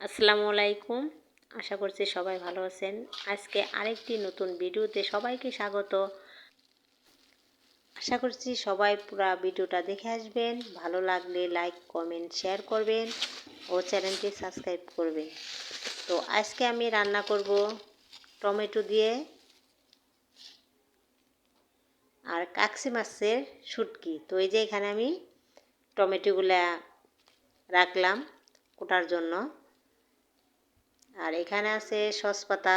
আসসালামু আলাইকুম। আশা করছি সবাই ভালো আছেন। আজকে আরেকটি নতুন ভিডিওতে সবাইকে স্বাগত। আশা করছি সবাই পুরা ভিডিওটা দেখে আসবেন। ভালো লাগলে লাইক, কমেন্ট, শেয়ার করবেন ও চ্যানেলটি সাবস্ক্রাইব করবেন। তো আজকে আমি রান্না করব টমেটো দিয়ে আর কাকসি মাছের শুটকি। তো এই যে এখানে আমি টমেটোগুলা রাখলাম কোটার জন্য। আর এখানে আছে সসপাতা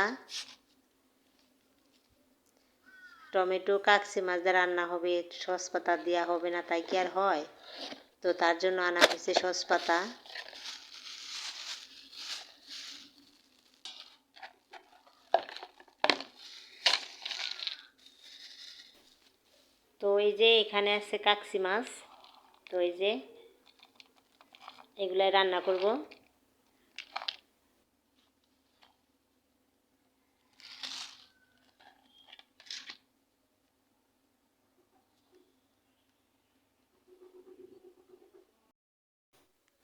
টমেটো, কাকসি মাছ দিয়ে রান্না হবে সসপাতা দেওয়া হবে না, তাই কি আর হয়? তো তার জন্য আনা হয়েছে সসপাতা তো এই যে এখানে আছে কাকসি মাছ, তো এই যে এগুলাই রান্না করব।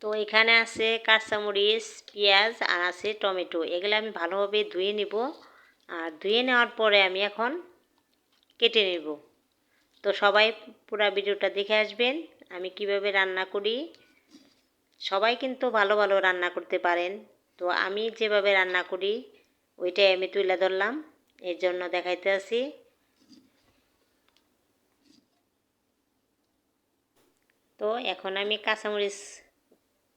তো এখানে আছে কাঁচামরিচ, পেঁয়াজ আর আছে টমেটো। এগুলো আমি ভালোভাবে ধুয়ে নিব আর ধুয়ে নেওয়ার পরে আমি এখন কেটে নেব। তো সবাই পুরা ভিডিওটা দেখে আসবেন আমি কীভাবে রান্না করি। সবাই কিন্তু ভালো ভালো রান্না করতে পারেন। তো আমি যেভাবে রান্না করি, ওইটাই আমি তুলে ধরলাম। এর জন্য দেখাইতে আছি তো এখন আমি কাঁচামরিচ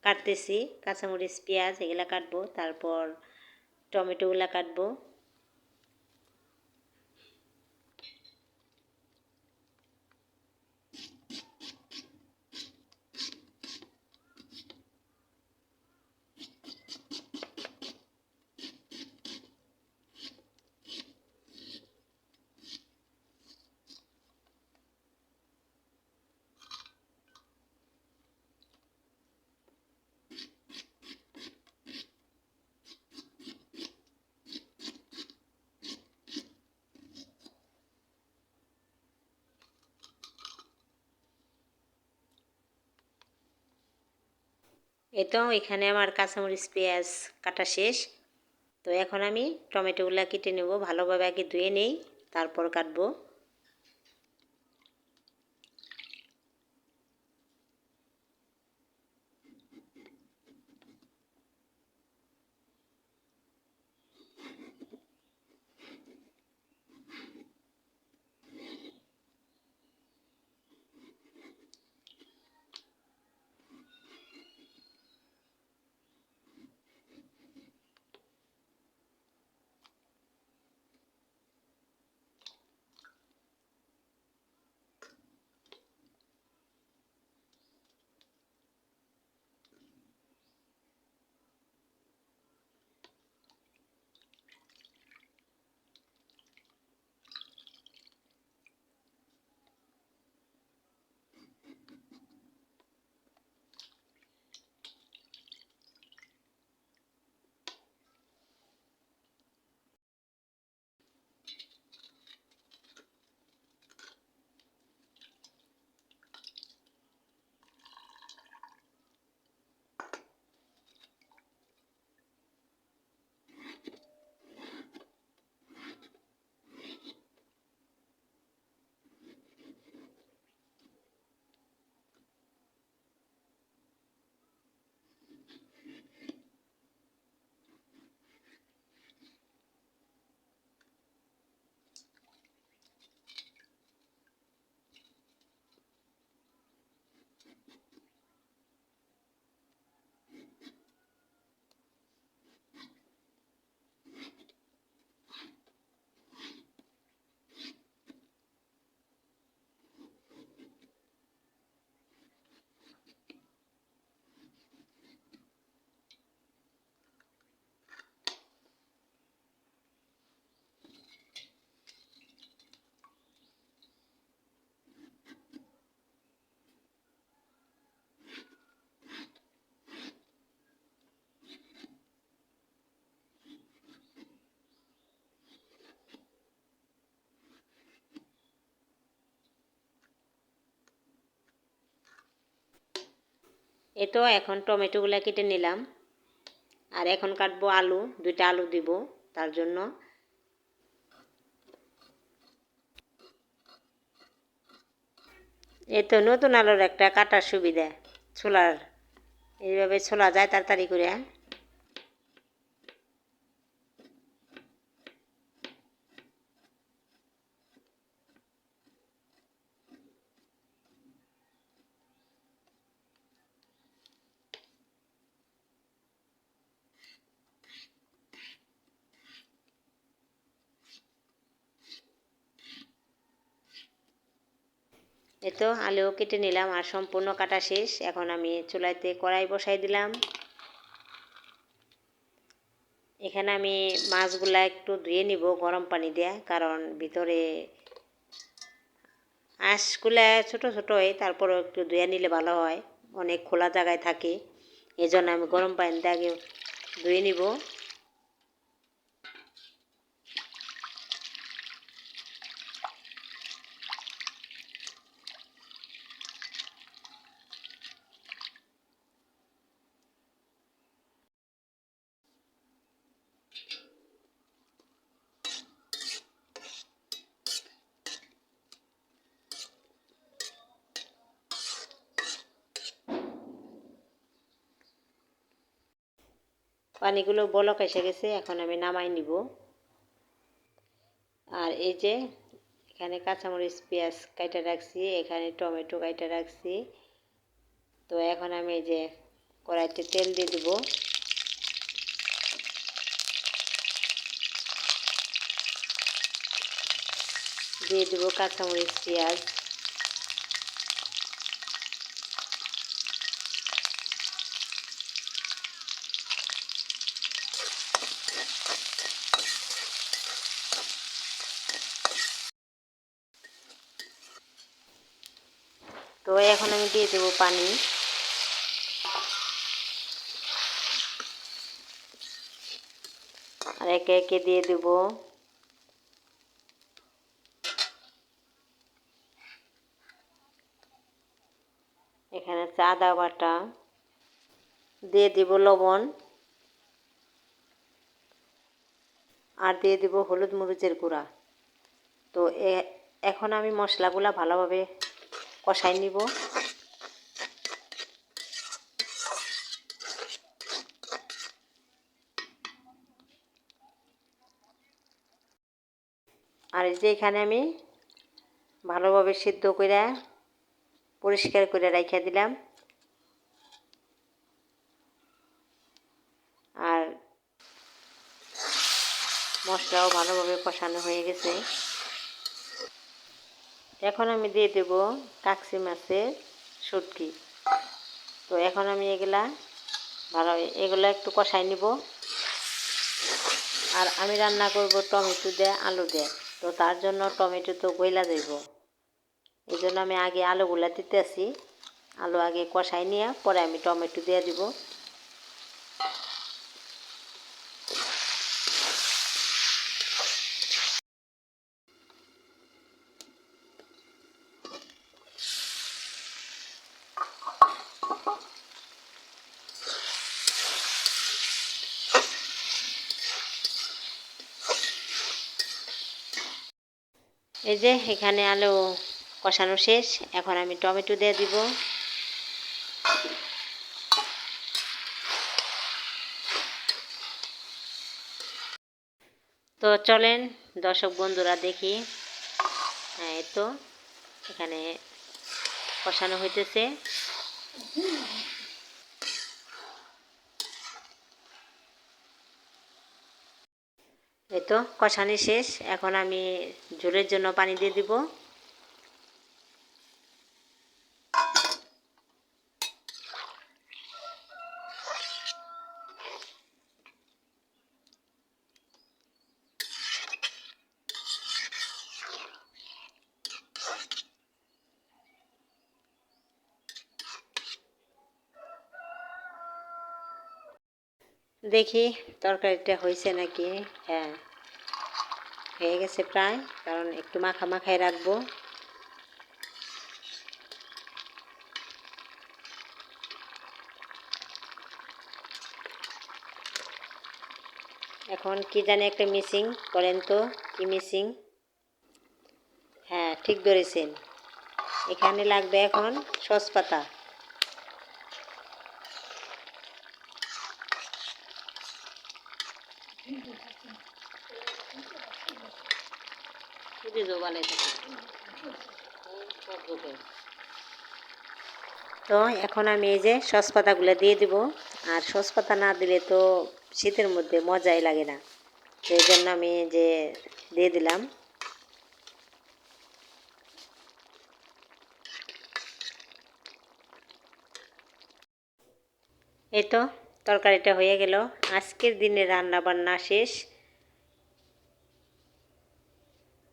কাটতেছি কাঁচামরিচ পেঁয়াজ এগুলা কাটবো তারপর টমেটোগুলা কাটবো এই তো, এখানে আমার কাঁচামরিচ, পেঁয়াজ কাটা শেষ। তো এখন আমি টমেটোগুলো কেটে নেব, ভালোভাবে আগে ধুয়ে নেই, তারপর কাটবো। এ তো এখন টমেটোগুলো কেটে নিলাম। আর এখন কাটবো আলু, দুইটা আলু দিব তার জন্য। এতো তো নতুন আলুর একটা কাটার সুবিধা, ছোলার। এইভাবে ছোলা যায় তাড়াতাড়ি করে। এই তো আলুও কেটে নিলাম আর সম্পূর্ণ কাটা শেষ। এখন আমি চুলাইতে কড়াই বসাই দিলাম। এখানে আমি মাছগুলা একটু ধুয়ে নিব গরম পানি দিয়ে, কারণ ভিতরে আঁশগুলা ছোট ছোট হয়, তারপরেও একটু ধুয়ে নিলে ভালো হয়। অনেক খোলা জায়গায় থাকে। এই আমি গরম পানি দিয়ে আগে ধুয়ে নিব। পানিগুলো বলক এসে গেছে, এখন আমি নামাই নিব। আর এই যে এখানে কাঁচামরিচ, পেঁয়াজ কাইটা রাখছি, এখানে টমেটো কাইটা রাখছি। তো এখন আমি এই যে কড়াইতে তেল দিয়ে দিব। দিয়ে দেবো কাঁচামরিচ, পেঁয়াজ। তো এখন আমি দিয়ে দেবো পানি। আর একে একে দিয়ে দেব। এখানে আদা বাটা। দিয়ে দিব লবণ। আর দিয়ে দিব হলুদ মরিচের গুঁড়া। তো এখন আমি মশলাগুলা ভালোভাবে কষাই নিব। আর যে এখানে আমি ভালোভাবে সিদ্ধ করে পরিষ্কার করে রাখা দিলাম। আর মশলাও ভালোভাবে কষানো হয়ে গেছে। এখন আমি দিয়ে দেব কাকসি মাছের শুটকি। তো এখন আমি এগুলা ভালো এগুলো একটু কষাই নিব। আর আমি রান্না করব টমেটো দিয়ে, আলু দিয়ে। তো তার জন্য টমেটো তো গইলা যাইব। এই জন্য আমি আগে আলুগুলা দিতেছি। আলু আগে কষাই নিয়ে পরে আমি টমেটো দিয়ে দিব। এই যে এখানে আলু কষানো শেষ। এখন আমি টমেটো দিয়ে দিব। তো চলেন দর্শক বন্ধুরা দেখি। হ্যাঁ এই তো এখানে কষানো হইতেছে। এই তো কষানি শেষ। এখন আমি ঝোলের জন্য পানি দিয়ে দিব। দেখি তরকারিটা হয়েছে নাকি? হ্যাঁ। হয়ে গেছে প্রায়, কারণ একটু মাখা মাখাই রাখব। এখন কি জানি একটা মিসিং করেন তো, কি মিসিং হ্যাঁ ঠিক ধরেছেন। এখানে লাগবে এখন সস পাতা। খুবই জোগালে তো এখন আমি এই যে সস পাতাগুলো দিয়ে দিব। আর সস পাতা না দিলে তো শীতের মধ্যে মজাই লাগে না। সেই জন্য আমি যে দিয়ে দিলাম। এই তো তরকারিটা হয়ে গেল। আজকের দিনে রান্না বান্না শেষ।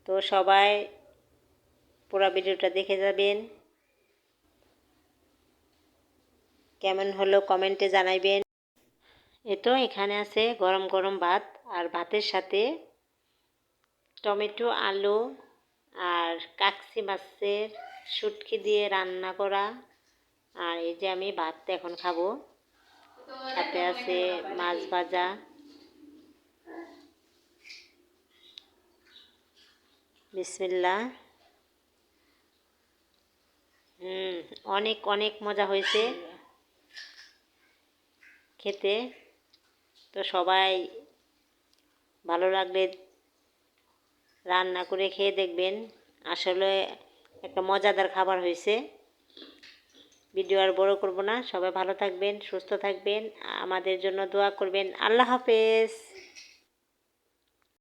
তো সবাই পুরো ভিডিওটা দেখে যাবেন। কেমন হলো কমেন্টে জানাইবেন। এ তো এখানে আছে গরম গরম ভাত আর ভাতের সাথে টমেটো, আলু আর কাকসি মাছের শুটকি দিয়ে রান্না করা। আর এই যে আমি ভাত এখন খাব। সাথে আছে মাছ ভাজা। বিসমিল্লা হুম, অনেক অনেক মজা হয়েছে খেতে। তো সবাই ভালো লাগলে রান্না করে খেয়ে দেখবেন। আসলে একটা মজাদার খাবার হয়েছে। ভিডিও আর বড় করব না। সবাই ভালো থাকবেন, সুস্থ থাকবেন। আমাদের জন্য দোয়া করবেন। আল্লাহ হাফেজ।